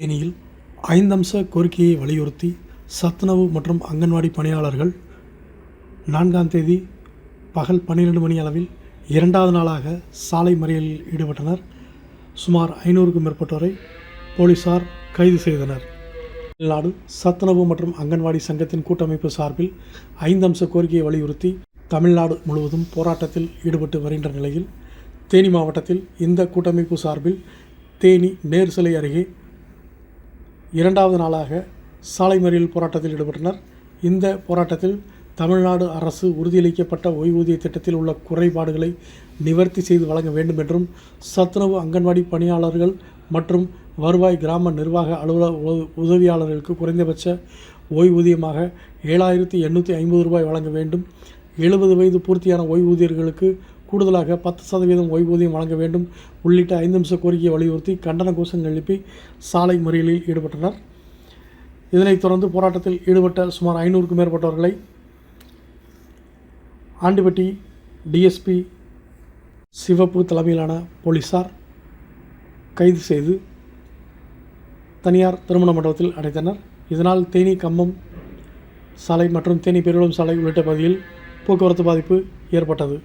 தேனியில் ஐந்தம்ச கோரிக்கையை வலியுறுத்தி சத்துணவு மற்றும் அங்கன்வாடி பணியாளர்கள் நான்காம் தேதி பகல் பன்னிரண்டு மணி அளவில் இரண்டாவது நாளாக சாலை மறியலில் ஈடுபட்டனர். சுமார் ஐநூறுக்கும் மேற்பட்டோரை போலீசார் கைது செய்தனர். தமிழ்நாடு சத்துணவு மற்றும் அங்கன்வாடி சங்கத்தின் கூட்டமைப்பு சார்பில் ஐந்தம்ச கோரிக்கையை வலியுறுத்தி தமிழ்நாடு முழுவதும் போராட்டத்தில் ஈடுபட்டு வருகின்ற நிலையில் தேனி மாவட்டத்தில் இந்த கூட்டமைப்பு சார்பில் தேனி நேர் சிலை அருகே இரண்டாவது நாளாக சாலை மறியல் போராட்டத்தில் ஈடுபட்டனர். இந்த போராட்டத்தில் தமிழ்நாடு அரசு உறுதியளிக்கப்பட்ட ஓய்வூதிய திட்டத்தில் உள்ள குறைபாடுகளை நிவர்த்தி செய்து வழங்க வேண்டும் என்றும் சத்துணவு அங்கன்வாடி பணியாளர்கள் மற்றும் வருவாய் கிராம நிர்வாக அலுவலக உ- உதவியாளர்களுக்கு குறைந்தபட்ச ஓய்வூதியமாக ஏழாயிரத்தி எண்ணூற்றி ஐம்பது ரூபாய் வழங்க வேண்டும். எழுபது வயது பூர்த்தியான ஓய்வூதியர்களுக்கு கூடுதலாக பத்து சதவீதம் ஓய்வூதியம் வழங்க வேண்டும். உள்ளிட்ட ஐந்து நிமிஷ கோரிக்கையை வலியுறுத்தி கண்டன கோஷங்கள் எழுப்பி சாலை மறியலில் ஈடுபட்டனர். இதனைத் தொடர்ந்து போராட்டத்தில் ஈடுபட்ட சுமார் ஐநூறுக்கும் மேற்பட்டவர்களை ஆண்டிப்பட்டி டிஎஸ்பி சிவப்பு தலைமையிலான போலீசார் கைது செய்து தனியார் திருமண மண்டபத்தில் அடைத்தனர். இதனால் தேனி கம்பம் சாலை மற்றும் தேனி பெருவளம் சாலை உள்ளிட்ட பகுதியில் போக்குவரத்து பாதிப்பு ஏற்பட்டது.